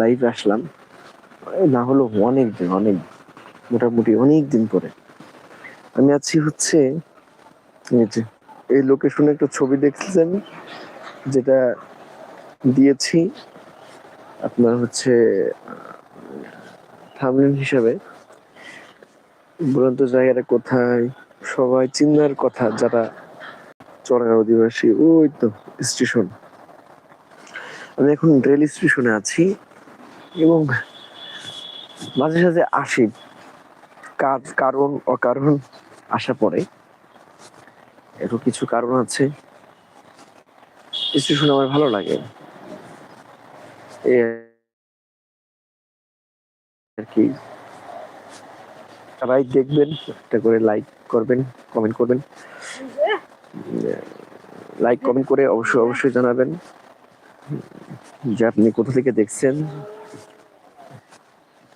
লাইভে আসলাম। না হলো অনেক দিন অনেক মোটামুটি অনেক দিন পরে। আমি আছি হচ্ছে, এই লোকেশনে একটা ছবি দেখছেন যেটা দিয়েছি আপনার হচ্ছে, থামলেন হিসাবে। বলুন তো জায়গাটা কোথায়, সবাই চিন্নার কথা, যারা চড়াই অধিবাসী, ওই তো স্টেশন আমি এখন রেল স্টেশনে আছি। এবং মাঝে সাঝে আসি। কাজ, কারণ, অকারণ আসা পরে। এরও কিছু কারণ আছে। স্টেশন আমার ভালো লাগে। আর কি। সবাই দেখবেন, একটা করে লাইক করবেন কমেন্ট করবেন। লাইক কমেন্ট করে অবশ্যই অবশ্যই জানাবেন। যে আপনি কোথা থেকে দেখছেন।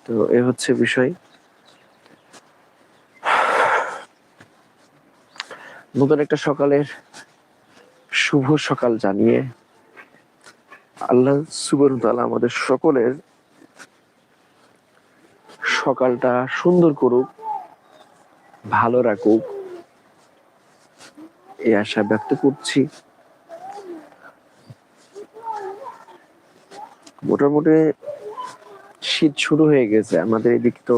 তো এ হচ্ছে বিষয়। নতুন একটা সকালের শুভ সকাল জানিয়ে আল্লাহ সুবরু আমাদের সকলের সকালটা সুন্দর করুক, ভালো রাখুক এই আশা ব্যক্ত করছি। মোটামুটি শীত শুরু হয়ে গেছে। আমাদের এদিক তো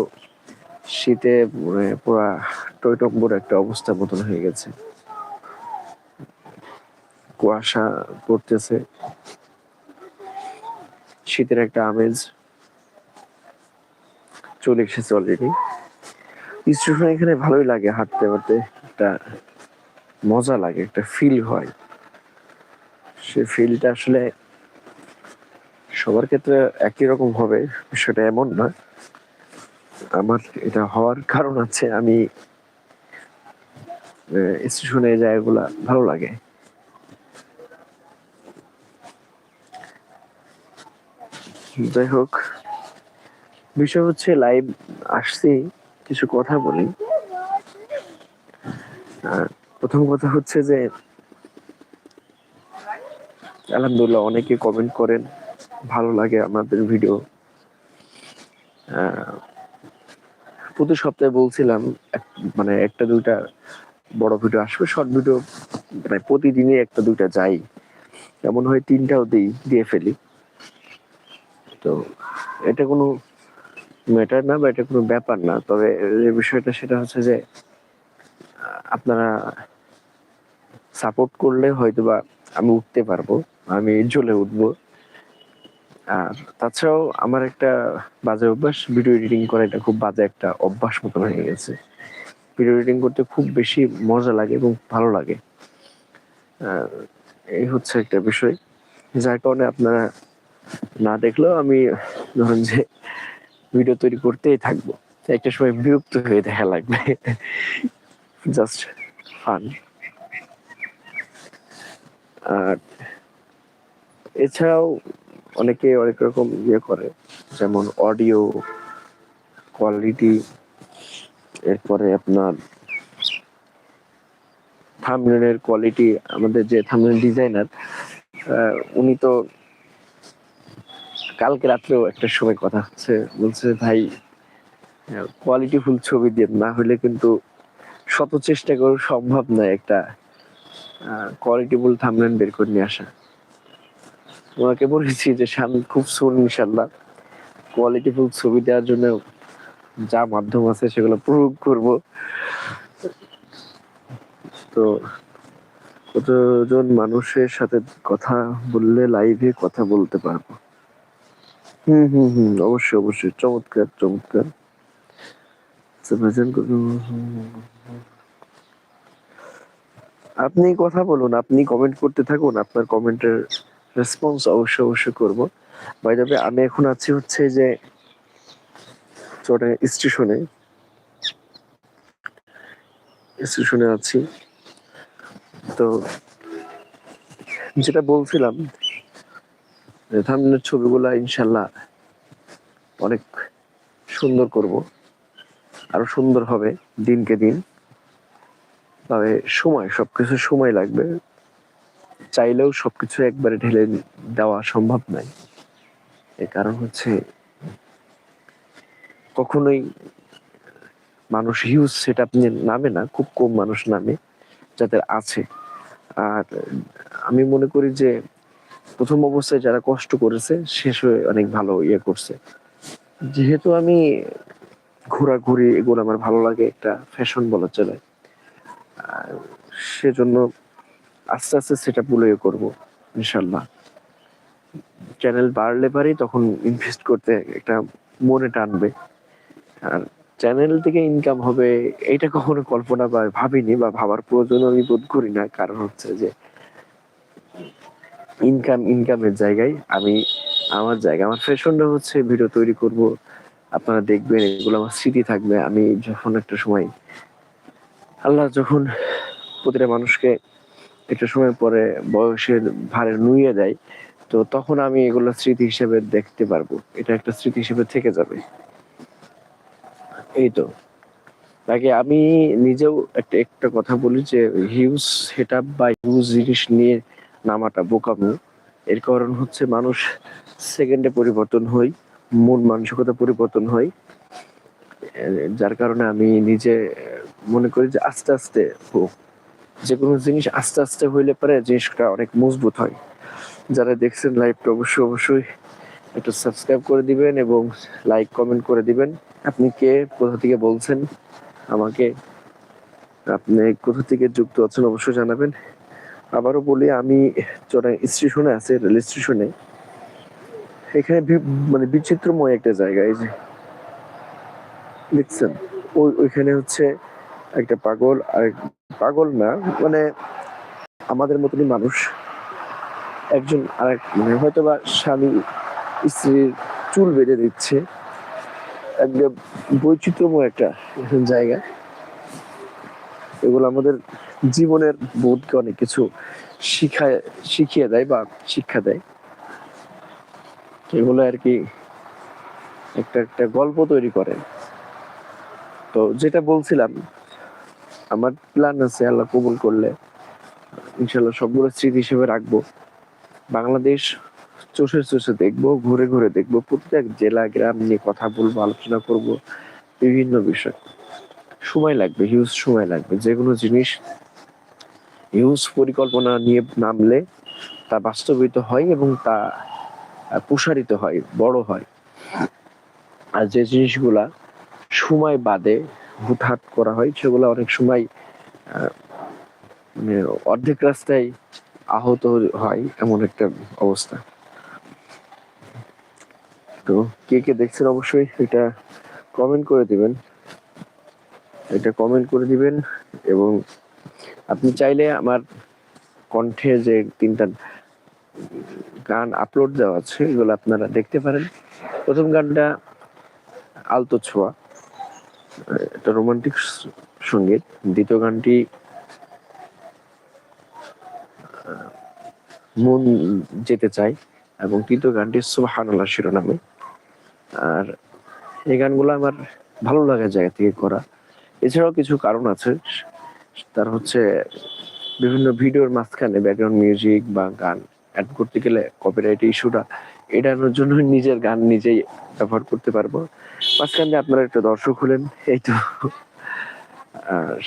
শীতে মানে পুরা টইটম্বর একটা অবস্থা মতন হয়ে গেছে। কুয়াশা পড়তেছে। শীতের একটা আমেজ চলে এসেছে অলরেডি স্টেশন এখানে ভালোই লাগে হাঁটতে হাঁটতে। একটা মজা লাগে, একটা ফিল হয়। সে ফিলটা আসলে সবার ক্ষেত্রে একই রকম হবে, বিষয়টা এমন না। আমার এটা হওয়ার কারণ আছে, আমি স্টেশনে জায়গাগুলা ভালো লাগে। যাই হোক, বিষয় হচ্ছে লাইভ আসছি, কিছু কথা বলি। প্রথম কথা হচ্ছে যে, আলহামদুলিল্লাহ অনেকে কমেন্ট করেন। ভালো লাগে আমাদের ভিডিও প্রতি সপ্তাহে বলছিলাম মানে একটা দুইটা বড় ভিডিও আসবে শর্ট ভিডিও মানে প্রতিদিনই একটা দুইটা যাই। এমন হয় তিনটাও দিই, দিয়ে ফেলি। তো এটা কোনো ম্যাটার না বা এটা কোনো ব্যাপার না। তবে যে বিষয়টা সেটা হচ্ছে যে, আপনারা সাপোর্ট করলে হয়তো বা আমি উঠতে পারব, আমি জ্বলে উঠবো। আর তাছাড়াও আমার একটা বাজে অভ্যাস ভিডিও এডিটিং করা এটা খুব বাজে একটা অভ্যাস মতন হয়ে গেছে। ভিডিও এডিটিং করতে খুব বেশি মজা লাগে এবং ভালো লাগে। এই হচ্ছে একটা বিষয়। যার কারণে আপনারা না দেখলেও আমি ধরুন যে ভিডিও তৈরি করতেই থাকব। একটা সময় বিরক্ত হয়ে দেখা লাগবে। জাস্ট ফান আর এছাড়াও অনেকে অনেক রকম ইয়ে করে, যেমন অডিও কোয়ালিটি এরপরে আপনার থামনেলের কোয়ালিটি আমাদের যে থামনেল ডিজাইনার উনি তো কালকে রাত্রেও একটা সময় কথা হচ্ছে, বলছে, ভাই কোয়ালিটি ফুল ছবি দিয়ে না হলে কিন্তু শত চেষ্টা করে সম্ভব নয় একটা কোয়ালিটি ফুল থামনেল বের করে নিয়ে আসা। ওনাকে বলেছি যে সামনে খুব সুন ইনশাল্লাহ কোয়ালিটি ফুল ছবি দেওয়ার জন্য যা মাধ্যম আছে সেগুলো প্রয়োগ করব। তো কতজন মানুষের সাথে কথা বললে লাইভে কথা বলতে পারব? হুম হুম হুম। অবশ্যই অবশ্যই। চমৎকার চমৎকার। আপনি কথা বলুন আপনি কমেন্ট করতে থাকুন আপনার কমেন্টের রেসপন্স অবশ্যই অবশ্যই করব। বাই দ্য আমি এখন আছি হচ্ছে যে চটে স্টেশনে। স্টেশনে আছি। তো যেটা বলছিলাম থামনের ছবিগুলো ইনশাল্লাহ অনেক সুন্দর করব। আরও সুন্দর হবে দিনকে দিন। তবে সময়, সবকিছু সময় লাগবে। চাইলেও সবকিছু একবারে ঢেলে দেওয়া সম্ভব নয়। এর কারণ হচ্ছে কখনোই মানুষ হিউজ সেট আপ নামে না, খুব কম মানুষ নামে, যাদের আছে। আর আমি মনে করি যে প্রথম অবস্থায় যারা কষ্ট করেছে, শেষ হয়ে অনেক ভালো ইয়ে করছে। যেহেতু আমি ঘোরাঘুরি এগুলো আমার ভালো লাগে একটা ফ্যাশন বলা চলে। সেজন্য আস্তে আস্তে সেটা গুলো ইয়ে করব, ইনশাল্লাহ। চ্যানেল বাড়লে পারি তখন ইনভেস্ট করতে একটা মনে টানবে। আর চ্যানেল থেকে ইনকাম হবে এটা কখনো কল্পনা বা ভাবিনি বা ভাবার প্রয়োজন আমি বোধ করি না। কারণ হচ্ছে যে ইনকাম ইনকামের জায়গায় আমি আমার জায়গা, আমার ফ্যাশনটা হচ্ছে ভিডিও তৈরি করব। আপনারা দেখবেন এগুলো আমার স্মৃতি থাকবে। আমি যখন একটা সময় আল্লাহ যখন প্রতিটা মানুষকে একটা সময় পরে বয়সের ভারে নুইয়ে দেয়, তো তখন আমি এগুলো স্মৃতি হিসেবে দেখতে পারব। এটা একটা স্মৃতি হিসেবে থেকে যাবে। এই তো। তাকে আমি নিজেও একটা একটা কথা বলি যে হিউজ সেট বা হিউজ জিনিস নিয়ে নামাটা বোকামো। এর কারণ হচ্ছে মানুষ সেকেন্ডে পরিবর্তন হই, মন মানসিকতা পরিবর্তন হয় যার কারণে আমি নিজে মনে করি যে আস্তে আস্তে হোক। যে কোনো জিনিস আস্তে আস্তে হইলে পরে জিনিসটা অনেক মজবুত হয়। যারা দেখছেন লাইভটা অবশ্যই অবশ্যই একটু সাবস্ক্রাইব করে দিবেন এবং লাইক কমেন্ট করে দিবেন। আপনি কে, কোথা থেকে বলছেন, আমাকে, আপনি কোথা থেকে যুক্ত আছেন অবশ্যই জানাবেন। আবারও বলি, আমি চড়াই স্টেশনে আছে, রেল স্টেশনে। এখানে মানে বিচিত্রময় একটা জায়গা, এই যে। দেখছেন? ওই, ওইখানে হচ্ছে একটা পাগল আর পাগল না মানে আমাদের মতনই মানুষ। একজন আর এক মানে হয়তো বা স্বামী, স্ত্রীর চুল বেঁধে দিচ্ছে। একটা বৈচিত্র্যময় একটা জায়গা। এগুলো আমাদের জীবনের বোধকে অনেক কিছু শিখায়, শিখিয়ে দেয় বা শিক্ষা দেয়। এগুলো আর কি একটা একটা গল্প তৈরি করে। তো যেটা বলছিলাম আমার প্ল্যান আছে আল্লাহ কবুল করলে। ইনশাল্লাহ সবগুলো স্মৃতি হিসেবে রাখব। বাংলাদেশ চষে চষে দেখব, ঘুরে ঘুরে দেখব, প্রত্যেক জেলা গ্রাম নিয়ে কথা বলব, আলোচনা করব, বিভিন্ন বিষয়। সময় লাগবে হিউজ সময় লাগবে। যে কোনো জিনিস হিউজ পরিকল্পনা নিয়ে নামলে তা বাস্তবিত হয় এবং তা প্রসারিত হয়, বড় হয়। আর যে জিনিসগুলা সময় বাদে হুটহাট করা হয় সেগুলো অনেক সময় মানে অর্ধেক রাস্তায় আহত হয় এমন একটা অবস্থা। তো কে কে দেখছেন অবশ্যই এটা কমেন্ট করে দিবেন। এটা কমেন্ট করে দিবেন এবং আপনি চাইলে আমার কণ্ঠে যে তিনটা গান আপলোড দেওয়া আছে, এগুলো আপনারা দেখতে পারেন। প্রথম গানটা আলতো ছোঁয়া। এটা রোমান্টিক সংগীত। দ্বিতীয় গানটি মন যেতে চাই এবং তৃতীয় গানটি সুবহানাল্লাহ শিরোনামে। আর এই গানগুলো আমার ভালো লাগার জায়গা থেকে করা। এছাড়াও কিছু কারণ আছে। তার হচ্ছে বিভিন্ন ভিডিওর মাঝখানে ব্যাকগ্রাউন্ড মিউজিক বা গান অ্যাড করতে গেলে কপিরাইট ইস্যুটা এড়ানোর জন্য নিজের গান নিজেই ব্যবহার করতে পারব। মাঝখান দিয়ে আপনারা একটা দর্শক হলেন, এই তো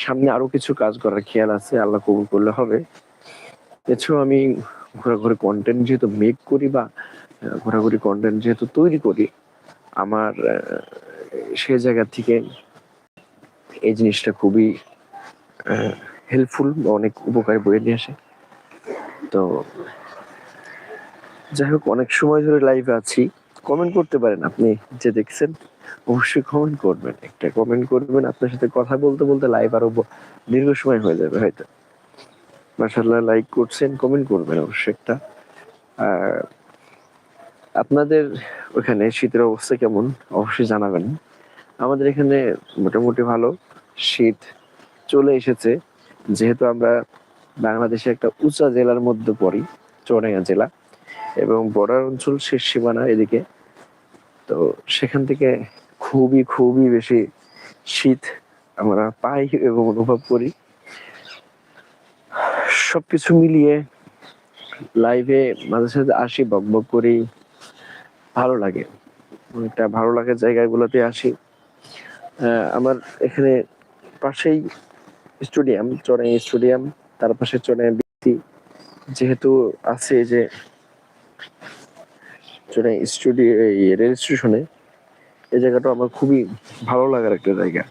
সামনে আরও কিছু কাজ করার খেয়াল আছে, আল্লাহ কবুল করলে হবে। এছাড়াও আমি ঘোরাঘুরি কন্টেন্ট যেহেতু মেক করি বা ঘোরাঘুরি কন্টেন্ট যেহেতু তৈরি করি, আমার সে জায়গা থেকে এই জিনিসটা খুবই হেল্পফুল বা অনেক উপকারী বয়ে নিয়ে আসে। তো যাই হোক, অনেক সময় ধরে লাইভে আছি। কমেন্ট করতে পারেন আপনি যে দেখছেন। অবশ্যই কমেন্ট করবেন। একটা কমেন্ট করবেন, আপনার সাথে কথা বলতে বলতে লাইভ আরও দীর্ঘ সময় হয়ে যাবে হয়তো। মাসাল্লাহ লাইক করছেন কমেন্ট করবেন অবশ্যই একটা। আপনাদের ওখানে শীতের অবস্থা কেমন? অবশ্যই জানাবেন। আমাদের এখানে মোটামুটি ভালো। শীত চলে এসেছে। যেহেতু আমরা বাংলাদেশে একটা উঁচা জেলার মধ্যে পড়ি চুয়াডাঙ্গা জেলা। এবং বর্ডার অঞ্চল শেষ সীমানা এদিকে। তো সেখান থেকে খুবই খুবই বেশি শীত আমরা পাই এবং অনুভব করি। সবকিছু মিলিয়ে লাইভে মাঝে সাথে আসি, বক বক করি। ভালো লাগে। অনেকটা ভালো লাগে জায়গাগুলোতে আসি। আমার এখানে পাশেই স্টেডিয়াম, চড়াই স্টেডিয়াম। তার পাশে চড়াই বিসি যেহেতু আছে যে স্টুডিও রেল স্টেশনে এই জায়গাটা আমার খুবই ভালো লাগার একটা জায়গা।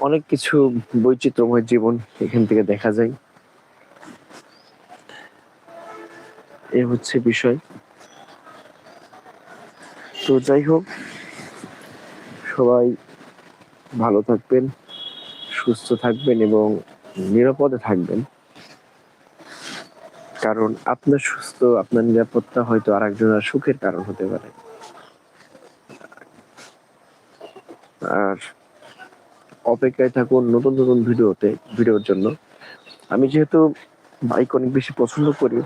অনেক কিছু বৈচিত্র্যময় জীবন এখান থেকে দেখা যায়। এ হচ্ছে বিষয়। তো যাই হোক, সবাই ভালো থাকবেন, সুস্থ থাকবেন এবং নিরাপদে থাকবেন। কারণ আপনার সুস্থ, আপনার নিরাপত্তা হয়তো আর একজনের সুখের কারণ হতে পারে। আর অপেক্ষায় থাকুন নতুন নতুন ভিডিওতে, ভিডিওর জন্য। আমি যেহেতু বাইক অনেক বেশি পছন্দ করি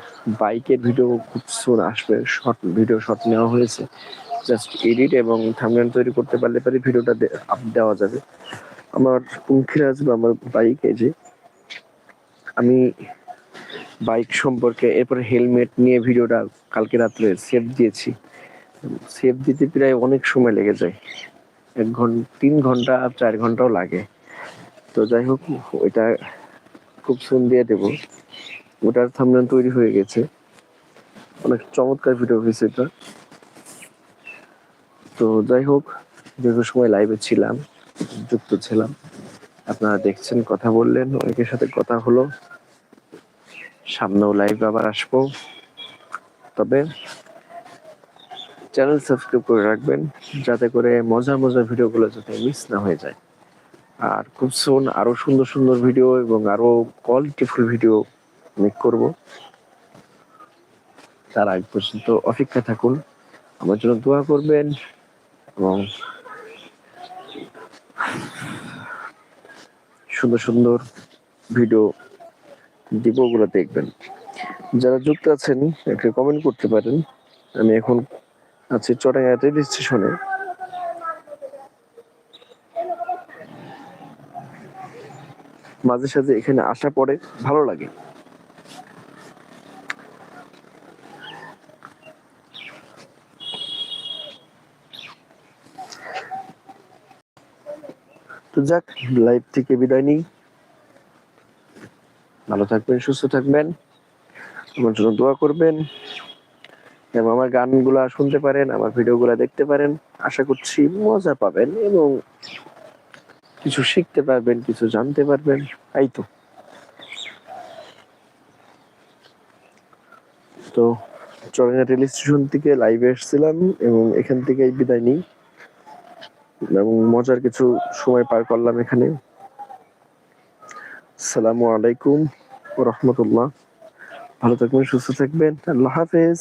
বাইকের ভিডিও খুব সুন আসবে শর্ট ভিডিও শর্ট নেওয়া হয়েছে। জাস্ট এডিট এবং থামনেল তৈরি করতে পারলে পরে ভিডিওটা আপ দেওয়া যাবে। আমার পঙ্খিরা আসবে আমার বাইক যে, আমি বাইক সম্পর্কে, এরপরে হেলমেট নিয়ে ভিডিওটা কালকে রাত্রে সেভ দিয়েছি। সেভ দিতে প্রায় অনেক সময় লেগে যায়। এক ঘণ্টা তিন ঘণ্টা আর চার ঘন্টাও লাগে। তো যাই হোক, ওইটা খুব সুন দিয়ে দেবো। ওটার থামনেল তৈরি হয়ে গেছে। অনেক চমৎকার ভিডিও হয়েছে এটা। তো যাই হোক, দীর্ঘ সময় লাইভে ছিলাম, যুক্ত ছিলাম। আপনারা দেখছেন, কথা বললেন, অনেকের সাথে কথা হলো। সামনেও লাইভ আবার আসব। তবে চ্যানেল সাবস্ক্রাইব করে রাখবেন, যাতে করে মজার মজার ভিডিওগুলো যাতে মিস না হয়ে যায়। আর খুব সুন আরও সুন্দর সুন্দর ভিডিও এবং আরও কোয়ালিটিফুল ভিডিও মেক করব। তার আগ পর্যন্ত অপেক্ষা থাকুন, আমার জন্য দোয়া করবেন এবং সুন্দর সুন্দর ভিডিও দিব ওগুলো দেখবেন। যারা যুক্ত আছেন একটা কমেন্ট করতে পারেন। আমি এখন আছি চটাঙ্গা রেল স্টেশনে মাঝে সাঝে এখানে আসা পড়ে, ভালো লাগে। তো যাক লাইভ থেকে বিদায় নিই। ভালো থাকবেন, সুস্থ থাকবেন। আমার জন্য দোয়া করবেন এবং আমার গানগুলা শুনতে পারেন, আমার ভিডিওগুলা দেখতে পারেন। আশা করছি মজা পাবেন এবং কিছু শিখতে পারবেন, কিছু জানতে পারবেন। এই তো। তো চরঙ্গা রেল স্টেশন থেকে লাইভে এসেছিলাম এবং এখান থেকেই বিদায় নিই। এবং মজার কিছু সময় পার করলাম এখানে। সালামু আলাইকুম। রহমতুল্লাহ। ভালো থাকবেন সুস্থ থাকবেন। আল্লাহ হাফেজ।